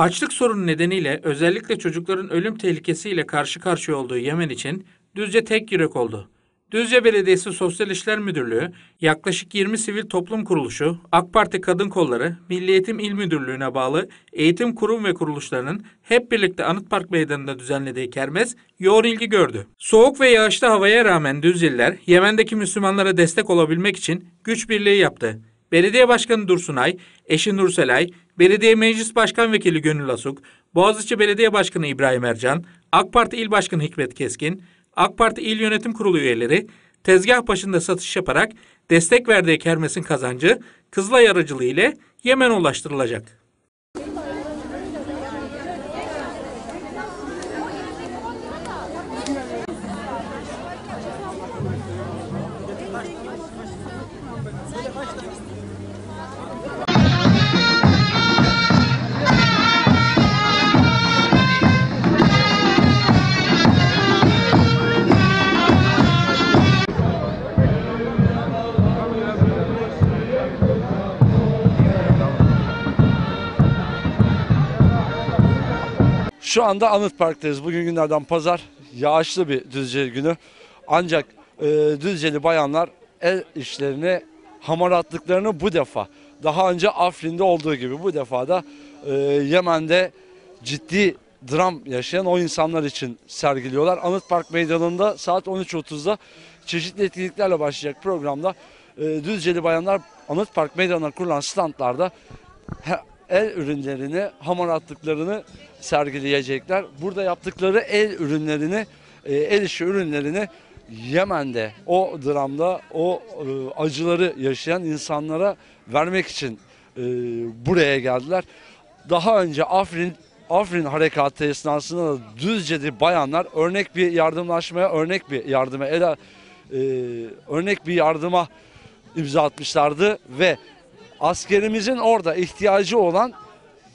Açlık sorunu nedeniyle özellikle çocukların ölüm tehlikesiyle karşı karşıya olduğu Yemen için Düzce tek yürek oldu. Düzce Belediyesi Sosyal İşler Müdürlüğü, yaklaşık 20 sivil toplum kuruluşu, AK Parti Kadın Kolları, Milli Eğitim İl Müdürlüğü'ne bağlı eğitim kurum ve kuruluşlarının hep birlikte Anıt Park Meydanı'nda düzenlediği kermes yoğun ilgi gördü. Soğuk ve yağışlı havaya rağmen Düzceliler Yemen'deki Müslümanlara destek olabilmek için güç birliği yaptı. Belediye Başkanı Dursunay, eşi Nurselay, Belediye Meclis Başkan Vekili Gönül Asuk, Boğaziçi Belediye Başkanı İbrahim Ercan, AK Parti İl Başkanı Hikmet Keskin, AK Parti İl Yönetim Kurulu üyeleri tezgah başında satış yaparak destek verdiği kermesin kazancı Kızılay aracılığı ile Yemen'e ulaştırılacak. Şu anda Anıt Park'tayız. Bugün günlerden pazar. Yağışlı bir Düzce günü. Ancak e, Düzceli bayanlar el işlerini, hamaratlıklarını bu defa daha önce Afrin'de olduğu gibi bu defa da e, Yemen'de ciddi dram yaşayan o insanlar için sergiliyorlar. Anıt Park Meydanı'nda saat 13.30'da çeşitli etkinliklerle başlayacak programda e, Düzceli bayanlar Anıt Park Meydanı'na kurulan standlarda el ürünlerini, hamaratlıklarını sergileyecekler. Burada yaptıkları el ürünlerini, e, el işi ürünlerini Yemen'de o dramda o e, acıları yaşayan insanlara vermek için e, buraya geldiler. Daha önce Afrin Afrin harekatı esnasında da Düzce'de bayanlar örnek bir yardımlaşmaya, örnek bir yardıma, ele, e, örnek bir yardıma imza atmışlardı ve askerimizin orada ihtiyacı olan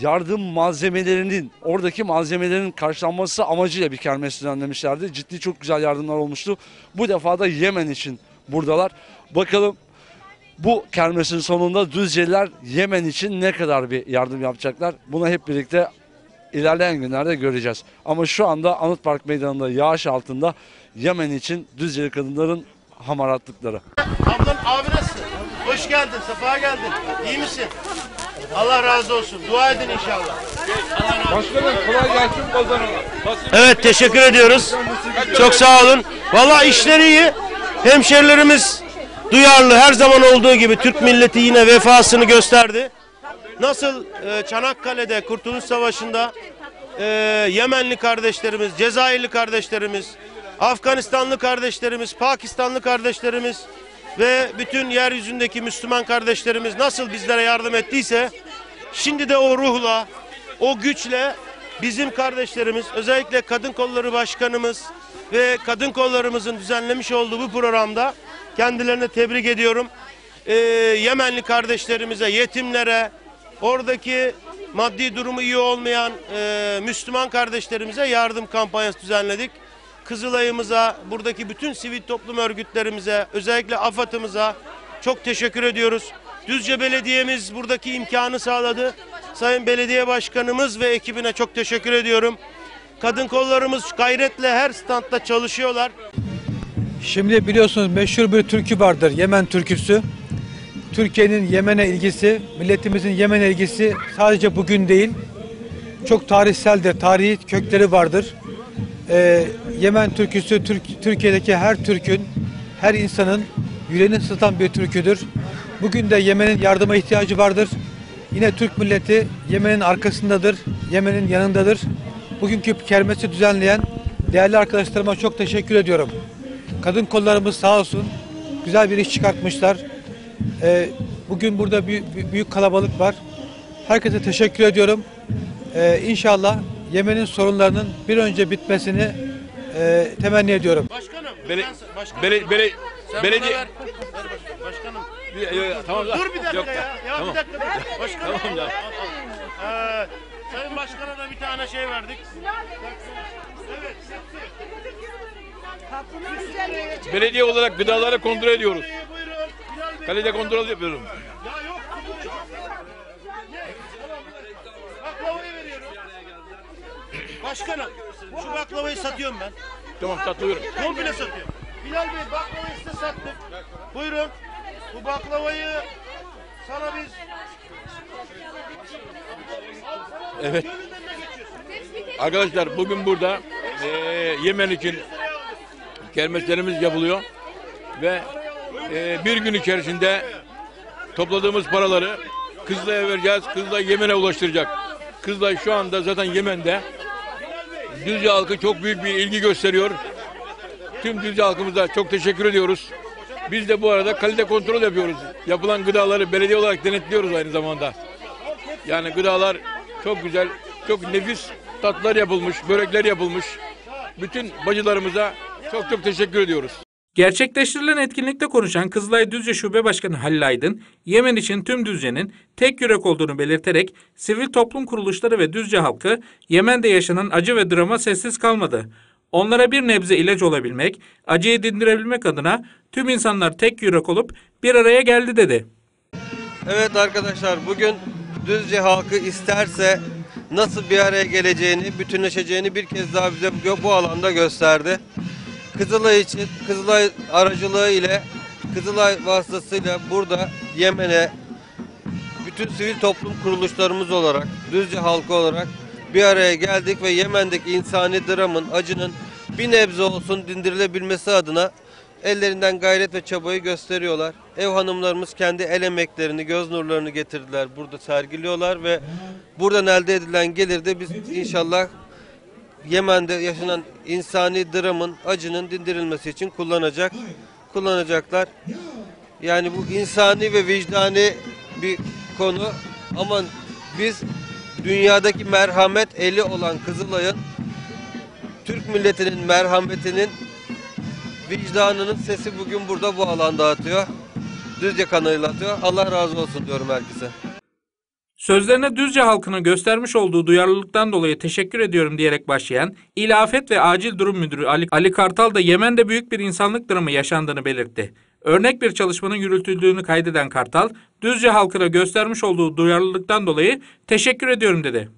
yardım malzemelerinin oradaki malzemelerin karşılanması amacıyla bir kermes düzenlemişlerdi. Ciddi çok güzel yardımlar olmuştu. Bu defa da Yemen için buradalar. Bakalım bu kermesin sonunda Düzceliler Yemen için ne kadar bir yardım yapacaklar? Bunu hep birlikte ilerleyen günlerde göreceğiz. Ama şu anda Anıt Park Meydanı'nda yağış altında Yemen için Düzceli kadınların hamaratlıkları. Ablan abi nasılsın? Hoş geldin, sefa geldin. İyi misin? Allah razı olsun. Dua edin inşallah. Başkanım kolay gelsin pazarına. Evet teşekkür ediyoruz. Çok sağ olun. Valla işleri iyi. Hemşerilerimiz duyarlı. Her zaman olduğu gibi Türk milleti yine vefasını gösterdi. Nasıl e, Çanakkale'de Kurtuluş Savaşı'nda e, Yemenli kardeşlerimiz, Cezayirli kardeşlerimiz, Afganistanlı kardeşlerimiz, Pakistanlı kardeşlerimiz ve bütün yeryüzündeki Müslüman kardeşlerimiz nasıl bizlere yardım ettiyse şimdi de o ruhla, o güçle bizim kardeşlerimiz özellikle Kadın Kolları Başkanımız ve Kadın Kollarımızın düzenlemiş olduğu bu programda kendilerine tebrik ediyorum. Ee, Yemenli kardeşlerimize, yetimlere, oradaki maddi durumu iyi olmayan e, Müslüman kardeşlerimize yardım kampanyası düzenledik. Kızılay'ımıza, buradaki bütün sivil toplum örgütlerimize, özellikle AFAD'ımıza çok teşekkür ediyoruz. Düzce Belediye'miz buradaki imkanı sağladı. Sayın Belediye Başkanımız ve ekibine çok teşekkür ediyorum. Kadın kollarımız gayretle her standta çalışıyorlar. Şimdi biliyorsunuz meşhur bir türkü vardır. Yemen türküsü. Türkiye'nin Yemen'e ilgisi, milletimizin Yemen'e ilgisi sadece bugün değil. Çok tarihseldir. Tarihi kökleri vardır. Ee, Yemen türküsü Türk, Türkiye'deki her Türk'ün, her insanın yüreğini ısıtan bir türküdür. Bugün de Yemen'in yardıma ihtiyacı vardır. Yine Türk milleti Yemen'in arkasındadır, Yemen'in yanındadır. Bugünkü kermesi düzenleyen değerli arkadaşlarıma çok teşekkür ediyorum. Kadın kollarımız sağ olsun güzel bir iş çıkartmışlar. Ee, bugün burada büyük, büyük kalabalık var. Herkese teşekkür ediyorum. Ee, inşallah Yemen'in sorunlarının bir önce bitmesini e, temenni ediyorum. Başkanım, Bele, başkanım, bele, bele, sen belediye... ver. Ver baş- Başkanım. Yok, yok, tamam, Dur bir dakika yok, ya. Ya tamam. bir dakika. dur. Başkanım. Tamam ya. Ee, Sayın Başkan'a da bir tane şey verdik. Evet. Belediye olarak gıdaları kontrol ediyoruz. Kalede kontrol yapıyoruz. Ya yok. Baklavayı veriyorum. Başkanım şu baklavayı satıyorum ben. Tamam tatlıyorum. Komple satıyorum. Bilal Bey baklavayı size sattık. Buyurun. Bu baklavayı sana biz... Evet. Arkadaşlar bugün burada eee, Yemen için kermeslerimiz yapılıyor ve eee, bir gün içerisinde topladığımız paraları Kızılay'a vereceğiz. Kızılay Yemen'e ulaştıracak. Kızılay şu anda zaten Yemen'de. Düzce halkı çok büyük bir ilgi gösteriyor. Tüm Düzce halkımıza çok teşekkür ediyoruz. Biz de bu arada kalite kontrol yapıyoruz. Yapılan gıdaları belediye olarak denetliyoruz aynı zamanda. Yani gıdalar çok güzel, çok nefis tatlılar yapılmış, börekler yapılmış. Bütün bacılarımıza çok çok teşekkür ediyoruz. Gerçekleştirilen etkinlikte konuşan Kızılay Düzce Şube Başkanı Halil Aydın, Yemen için tüm Düzce'nin tek yürek olduğunu belirterek sivil toplum kuruluşları ve Düzce halkı Yemen'de yaşanan acı ve drama sessiz kalmadı. Onlara bir nebze ilaç olabilmek, acıyı dindirebilmek adına tüm insanlar tek yürek olup bir araya geldi dedi. Evet arkadaşlar bugün Düzce halkı isterse nasıl bir araya geleceğini, bütünleşeceğini bir kez daha bize bu, alanda gösterdi. Kızılay için, Kızılay aracılığı ile, Kızılay vasıtasıyla burada Yemen'e bütün sivil toplum kuruluşlarımız olarak, Düzce halkı olarak bir araya geldik ve Yemen'deki insani dramın, acının bir nebze olsun dindirilebilmesi adına ellerinden gayret ve çabayı gösteriyorlar. Ev hanımlarımız kendi el emeklerini, göz nurlarını getirdiler. Burada sergiliyorlar ve buradan elde edilen gelir de biz inşallah Yemen'de yaşanan insani dramın, acının dindirilmesi için kullanacak, kullanacaklar. Yani bu insani ve vicdani bir konu ama biz dünyadaki merhamet eli olan Kızılay'ın Türk milletinin merhametinin vicdanının sesi bugün burada bu alanda atıyor. Düzce kanalıyla atıyor. Allah razı olsun diyorum herkese. Sözlerine Düzce halkına göstermiş olduğu duyarlılıktan dolayı teşekkür ediyorum diyerek başlayan İl Afet ve Acil Durum Müdürü Ali, Ali Kartal da Yemen'de büyük bir insanlık dramı yaşandığını belirtti. Örnek bir çalışmanın yürütüldüğünü kaydeden Kartal, Düzce halkına göstermiş olduğu duyarlılıktan dolayı teşekkür ediyorum dedi.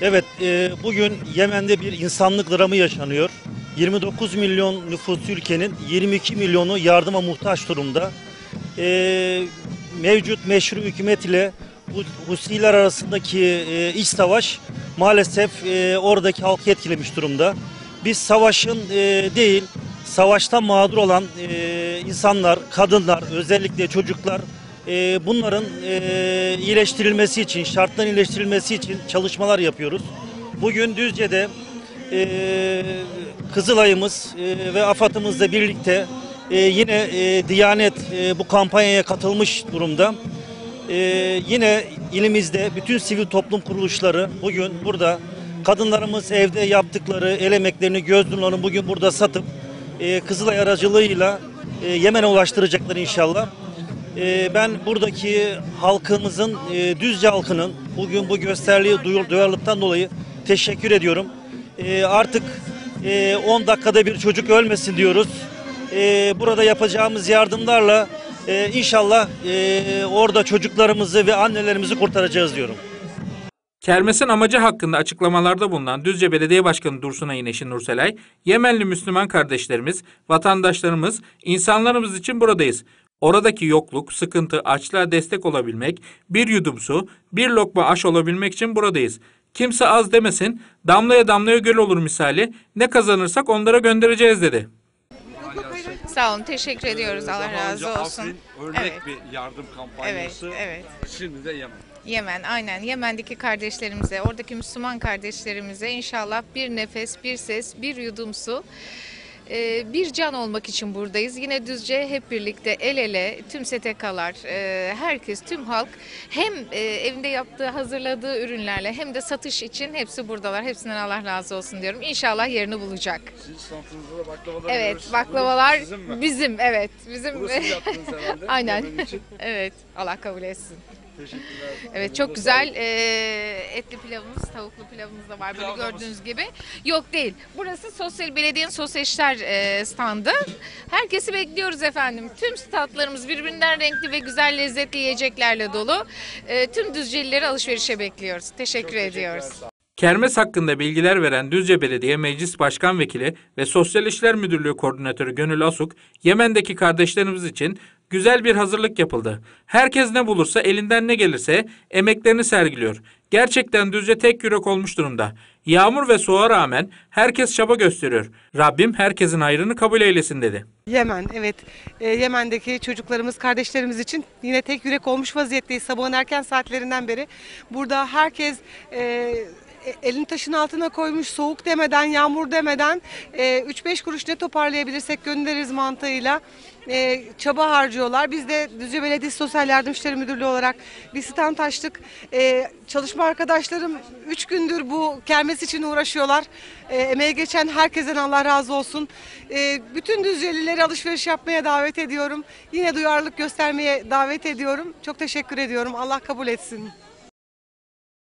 Evet, e, bugün Yemen'de bir insanlık dramı yaşanıyor. 29 milyon nüfuslu ülkenin 22 milyonu yardıma muhtaç durumda. E, mevcut meşru hükümet ile Husiler arasındaki e, iç savaş maalesef e, oradaki halkı etkilemiş durumda. Biz savaşın e, değil, savaşta mağdur olan e, insanlar, kadınlar, özellikle çocuklar e, bunların e, iyileştirilmesi için, şartların iyileştirilmesi için çalışmalar yapıyoruz. Bugün Düzce'de e, Kızılay'ımız e, ve AFAD'ımızla birlikte e, yine e, Diyanet e, bu kampanyaya katılmış durumda. E, yine ilimizde bütün sivil toplum kuruluşları bugün burada kadınlarımız evde yaptıkları el emeklerini, göz bugün burada satıp e, Kızılay aracılığıyla e, Yemen'e ulaştıracaklar inşallah. E, ben buradaki halkımızın, e, Düzce halkının bugün bu gösterdiği duyarlılıktan dolayı teşekkür ediyorum. E, artık e, 10 dakikada bir çocuk ölmesin diyoruz. E, burada yapacağımız yardımlarla e, inşallah e, orada çocuklarımızı ve annelerimizi kurtaracağız diyorum. Kermesin amacı hakkında açıklamalarda bulunan Düzce Belediye Başkanı Dursun Ayneşin Nurselay, Yemenli Müslüman kardeşlerimiz, vatandaşlarımız, insanlarımız için buradayız. Oradaki yokluk, sıkıntı, açlığa destek olabilmek, bir yudum su, bir lokma aş olabilmek için buradayız. Kimse az demesin, damlaya damlaya göl olur misali, ne kazanırsak onlara göndereceğiz dedi. Sağ olun, teşekkür ediyoruz. Allah Daha razı önce olsun. Afrin örnek Evet. bir yardım Evet, kampanyası. evet. Şimdi de Yemen. Yemen, aynen. Yemen'deki kardeşlerimize, oradaki Müslüman kardeşlerimize inşallah bir nefes, bir ses, bir yudum su, bir can olmak için buradayız. Yine Düzce hep birlikte el ele, tüm STK'lar, e, herkes, tüm halk hem e, evinde yaptığı, hazırladığı ürünlerle hem de satış için hepsi buradalar. Hepsinden Allah razı olsun diyorum. İnşallah yerini bulacak. Sizin standınızda da baklavaları Evet, görüyoruz. baklavalar bizim, evet. Bizim Bunu siz yaptınız herhalde. Aynen. Evet, Allah kabul etsin. Teşekkürler. Evet çok güzel eee, etli pilavımız, tavuklu pilavımız da var böyle gördüğünüz gibi. Yok değil. Burası Sosyal Belediye'nin Sosyal İşler eee, standı. Herkesi bekliyoruz efendim. Tüm statlarımız birbirinden renkli ve güzel lezzetli yiyeceklerle dolu. Eee, tüm Düzcelileri alışverişe bekliyoruz. Teşekkür ediyoruz. Kermes hakkında bilgiler veren Düzce Belediye Meclis Başkan Vekili ve Sosyal İşler Müdürlüğü Koordinatörü Gönül Asuk, Yemen'deki kardeşlerimiz için güzel bir hazırlık yapıldı. Herkes ne bulursa elinden ne gelirse emeklerini sergiliyor. Gerçekten Düzce tek yürek olmuş durumda. Yağmur ve soğuğa rağmen herkes çaba gösteriyor. Rabbim herkesin hayrını kabul eylesin dedi. Yemen, evet. Ee, Yemen'deki çocuklarımız, kardeşlerimiz için yine tek yürek olmuş vaziyetteyiz. Sabahın erken saatlerinden beri. Burada herkes e, e, elini taşın altına koymuş, soğuk demeden, yağmur demeden e, 3-5 kuruş ne toparlayabilirsek göndeririz mantığıyla e, çaba harcıyorlar. Biz de Düzce Belediyesi Sosyal Yardım İşleri Müdürlüğü olarak bir stand açtık. E, çalışma arkadaşlarım 3 gündür bu kermes için uğraşıyorlar. E, emeğe geçen herkesten Allah razı olsun. E, bütün Düzcelileri alışveriş yapmaya davet ediyorum. Yine duyarlılık göstermeye davet ediyorum. Çok teşekkür ediyorum. Allah kabul etsin.